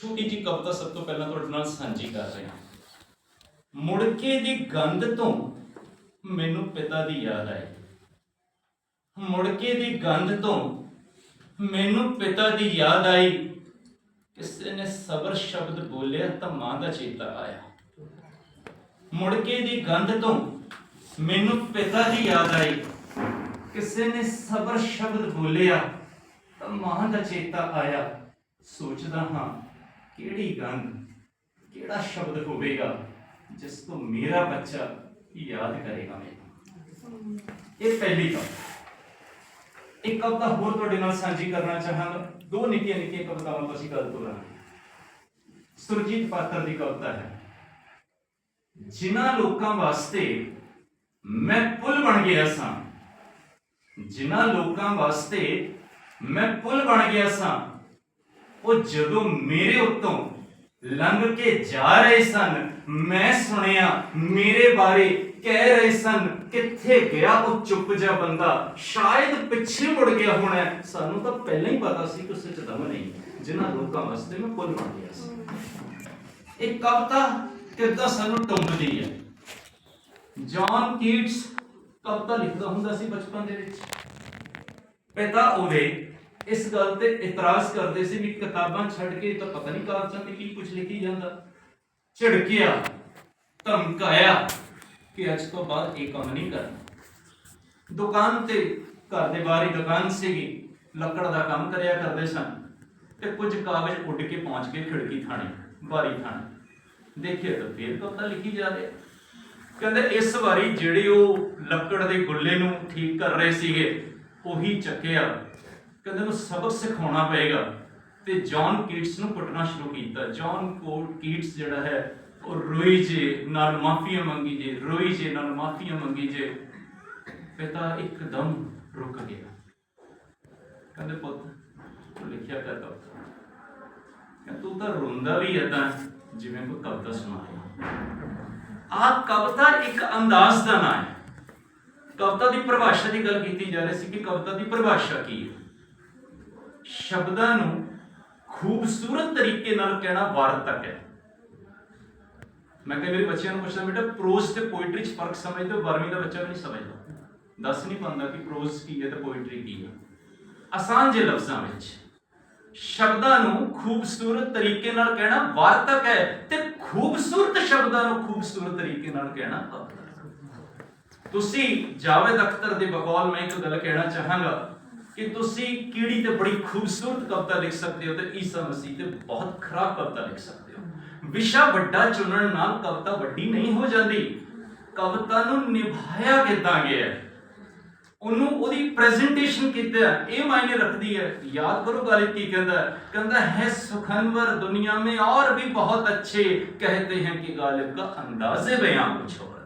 ਛੋਟੀ ਜੀ ਕਵਿਤਾ ਸਭ ਤੋਂ ਪਹਿਲਾਂ ਤੁਹਾਡੇ ਨਾਲ ਸਾਂਝੀ ਕਰ ਰਹੇ ਹਾਂ। ਮੁੜਕੇ ਦੀ ਗੰਧ ਤੋਂ ਮੈਨੂੰ ਪਿਤਾ ਦੀ ਯਾਦ ਆਈ। ਮੁੜਕੇ ਦੀ ਗੰਧ ਤੋਂ ਮੈਨੂੰ ਪਿਤਾ ਦੀ ਯਾਦ ਆਈ। ਕਿਸੇ ਨੇ ਸਬਰ ਸ਼ਬਦ ਬੋਲਿਆ ਤਾਂ ਮਾਂ ਦਾ ਚੇਤਾ ਆਇਆ। ਮੁੜਕੇ ਦੀ ਗੰਧ ਤੋਂ ਮੈਨੂੰ ਪਿਤਾ ਦੀ ਯਾਦ ਆਈ। ਕਿਸੇ ਨੇ ਸਬਰ ਸ਼ਬਦ ਬੋਲਿਆ ਤਾਂ ਮਾਂ ਦਾ ਚੇਤਾ ਆਇਆ। ਸੋਚਦਾ ਹਾਂ ਕਿਹੜੀ ਗੰਧ, ਕਿਹੜਾ ਸ਼ਬਦ ਹੋਵੇਗਾ ਜਿਸ ਤੋਂ ਮੇਰਾ ਬੱਚਾ ਯਾਦ ਕਰੇਗਾ ਮੈਨੂੰ? ਇਹ ਪਹਿਲੀ ਕਵਿਤਾ ਇੱਕ ਕਵਿਤਾ ਹੋਰ ਤੁਹਾਡੇ ਨਾਲ ਸਾਂਝੀ ਕਰਨਾ ਚਾਹਾਂਗਾ। ਦੋ ਨਿੱਕੀਆਂ ਨਿੱਕੀਆਂ ਕਵਿਤਾਵਾਂ ਤੋਂ ਅਸੀਂ ਗੱਲ ਤੋਰਾਂਗੇ ਸੁਰਜੀਤ ਪਾਤਰ ਦੀ ਕਵਿਤਾ ਹੈ, ਜਿਨ੍ਹਾਂ ਲੋਕਾਂ ਵਾਸਤੇ ਮੈਂ ਪੁੱਲ ਬਣ ਗਿਆ ਸਾਂ, ਜਿਨ੍ਹਾਂ ਲੋਕਾਂ ਵਾਸਤੇ ਮੈਂ ਪੁੱਲ ਬਣ ਗਿਆ ਸਾਂ ਉਹ ਜਦੋਂ ਮੇਰੇ ਉੱਤੋਂ ਲੰਘ ਕੇ ਜਾ ਰਹੇ ਸਨ, ਮੈਂ ਸੁਣਿਆ, ਮੇਰੇ ਬਾਰੇ ਕਹਿ ਰਹੇ ਸਨ, ਕਿੱਥੇ ਗਿਆ ਉਹ ਚੁੱਪ ਜਿਹਾ ਬੰਦਾ? ਸ਼ਾਇਦ ਪਿੱਛੇ ਮੁੜ ਗਿਆ ਹੋਣਾ। ਸਾਨੂੰ ਤਾਂ ਪਹਿਲਾਂ ਹੀ ਪਤਾ ਸੀ ਕਿ ਉਸ ਵਿੱਚ ਦਮ ਨਹੀਂ। ਜਿਨ੍ਹਾਂ ਲੋਕਾਂ ਵਾਸਤੇ ਮੈਂ ਪੁੱਲ ਬਣ ਗਿਆ ਸੀ। ਇਹ ਕਵਿਤਾ ਕਿੱਦਾਂ ਸਾਨੂੰ ਟੁੰਬਦੀ ਹੈ? ਜੌਨ ਕੀਟਸ ਕਵਿਤਾ ਲਿਖਦਾ ਹੁੰਦਾ ਸੀ ਬਚਪਨ ਦੇ ਵਿੱਚ। ਪਿਤਾ ਉਹਦੇ ਇਸ ਗੱਲ ਤੇ ਇਤਰਾਜ਼ ਕਰਦੇ ਸੀ ਵੀ ਕਿਤਾਬਾਂ ਛੱਡ ਕੇ ਤਾਂ ਪਤਾ ਨਹੀਂ ਕਾਗਜ਼ਾਂ ਤੇ ਕੀ ਕੁਝ ਲਿਖੀ ਜਾਂਦਾ। ਝਿੜਕਿਆ, ਧਮਕਾਇਆ ਕਿ ਅੱਜ ਤੋਂ ਬਾਅਦ ਇਹ ਕੰਮ ਨਹੀਂ ਕਰਨਾ। ਦੁਕਾਨ ਤੇ ਘਰ ਦੇ ਬਾਹਰ ਹੀ ਦੁਕਾਨ ਸੀਗੀ, ਲੱਕੜ ਦਾ ਕੰਮ ਕਰਿਆ ਕਰਦੇ ਸਨ ਤੇ ਕੁਝ ਕਾਗਜ਼ ਉੱਡ ਕੇ ਪਹੁੰਚ ਕੇ ਖਿੜਕੀ ਥਾਣੇ, ਬਾਰੀ ਥਾਣੇ। ਦੇਖਿਆ ਤਾਂ ਫੇਰ ਕਵਿਤਾ ਲਿਖੀ ਜਾ ਰਹੀ। ਕਹਿੰਦੇ ਇਸ ਵਾਰੀ ਜਿਹੜੇ ਉਹ ਲੱਕੜ ਦੇ ਗੁੱਲੇ ਨੂੰ ਠੀਕ ਕਰ ਰਹੇ ਸੀਗੇ, ਉਹੀ ਚੱਕਿਆ। ਕਹਿੰਦੇ ਨੂੰ ਸਬਕ ਸਿਖਾਉਣਾ ਪਏਗਾ। ਤੇ ਜੌਨ ਕੀਟਸ ਨੂੰ ਕੁੱਟਣਾ ਸ਼ੁਰੂ ਕੀਤਾ। ਜੌਨ ਕੋਟ ਕੀਟਸ ਜਿਹੜਾ ਹੈ, ਉਹ ਰੋਈ ਜੇ, ਨਾਲ ਮਾਫੀਆਂ ਮੰਗੀ ਜੇ, ਰੋਈ ਜੇ, ਨਾਲ ਮਾਫੀਆਂ ਮੰਗੀ ਜੇ। ਪਿਤਾ ਇੱਕਦਮ ਰੁਕ ਗਿਆ। ਕਹਿੰਦੇ, ਪੁੱਤ ਲਿਖਿਆ ਕਰ ਕਵਿਤਾ। ਤੂੰ ਤਾਂ ਰੋਂਦਾ ਵੀ ਏਦਾਂ ਜਿਵੇਂ ਕੋਈ ਕਵਿਤਾ ਸੁਣਾਇਆ ਆ ਕਵਿਤਾ ਇੱਕ ਅੰਦਾਜ਼ ਦਾ ਨਾਂ ਹੈ। ਕਵਿਤਾ ਦੀ ਪਰਿਭਾਸ਼ਾ ਦੀ ਗੱਲ ਕੀਤੀ ਜਾ ਰਹੀ ਸੀ ਕਿ ਕਵਿਤਾ ਦੀ ਪਰਿਭਾਸ਼ਾ ਕੀ ਹੈ। ਸ਼ਬਦਾਂ ਨੂੰ ਖੂਬਸੂਰਤ ਤਰੀਕੇ ਨਾਲ ਕਹਿਣਾ ਵਾਰਤਕ ਹੈ। ਮੈਂ ਕਈ ਵਾਰੀ ਬੱਚਿਆਂ ਨੂੰ ਪੁੱਛਦਾ, ਬੇਟਾ ਪ੍ਰੋਜ਼ ਤੇ ਪੋਇਟਰੀ 'ਚ ਫ਼ਰਕ ਸਮਝਦੇ ਹੋ? 12ਵੀਂ ਦਾ ਬੱਚਾ ਵੀ ਨਹੀਂ ਸਮਝਦਾ। ਦੱਸ ਨਹੀਂ ਪਾਉਂਦਾ ਕਿ ਪ੍ਰੋਜ਼ ਕੀ ਹੈ ਤੇ ਪੋਇਟਰੀ ਕੀ ਹੈ। ਆਸਾਨ ਜਿਹੇ ਲਫ਼ਜ਼ਾਂ ਵਿੱਚ ਸ਼ਬਦਾਂ ਨੂੰ ਖੂਬਸੂਰਤ ਤਰੀਕੇ ਨਾਲ ਕਹਿਣਾ ਵਾਰਤਕ ਹੈ ਤੇ ਖੂਬਸੂਰਤ ਸ਼ਬਦਾਂ ਨੂੰ ਖੂਬਸੂਰਤ ਤਰੀਕੇ ਨਾਲ ਕਹਿਣਾ ਤੁਸੀਂ ਜਾਵੇਦ ਅਖਤਰ ਦੇ ਬਕੌਲ ਮੈਂ ਇੱਕ ਗੱਲ ਕਹਿਣਾ ਚਾਹਾਂਗਾ। ਕਿ ਤੁਸੀਂ ਕਿਹੜੀ ਤੇ ਬੜੀ ਖੂਬਸੂਰਤ ਕਵਿਤਾ ਲਿਖ ਸਕਦੇ ਹੋ ਤੇ ਈਸਾ ਮਸੀਹ ਤੇ ਬਹੁਤ ਖਰਾਬ ਕਵਿਤਾ ਲਿਖ ਸਕਦੇ ਹੋ। ਵਿਸ਼ਾ ਵੱਡਾ ਚੁਣਨ ਨਾਲ ਕਵਿਤਾ ਵੱਡੀ ਨਹੀਂ ਹੋ ਜਾਂਦੀ। ਕਵਿਤਾ ਨੂੰ ਨਿਭਾਇਆ ਕਿਦਾਂ ਗਿਆ ਉਹਨੂੰ ਉਹਦੀ ਪ੍ਰੈਜੈਂਟੇਸ਼ਨ ਕੀਤਾ ਇਹ ਮਾਇਨੇ ਰੱਖਦੀ ਹੈ। ਯਾਦ ਕਰੋ ਗਾਲਿਬ ਕੀ ਕਹਿੰਦਾ ਕਹਿੰਦਾ ਹੈ, ਸੁਖਨਵਰ ਦੁਨੀਆ ਮੇ ਔਰ ਵੀ ਬਹੁਤ ਅੱਛੇ। ਕਹਤੇ ਹਨ ਕਿ ਗਾਲਿਬ ਦਾ ਅੰਦਾਜ਼ੇ ਬਿਆਨ ਕੁਛ ਹੋਰ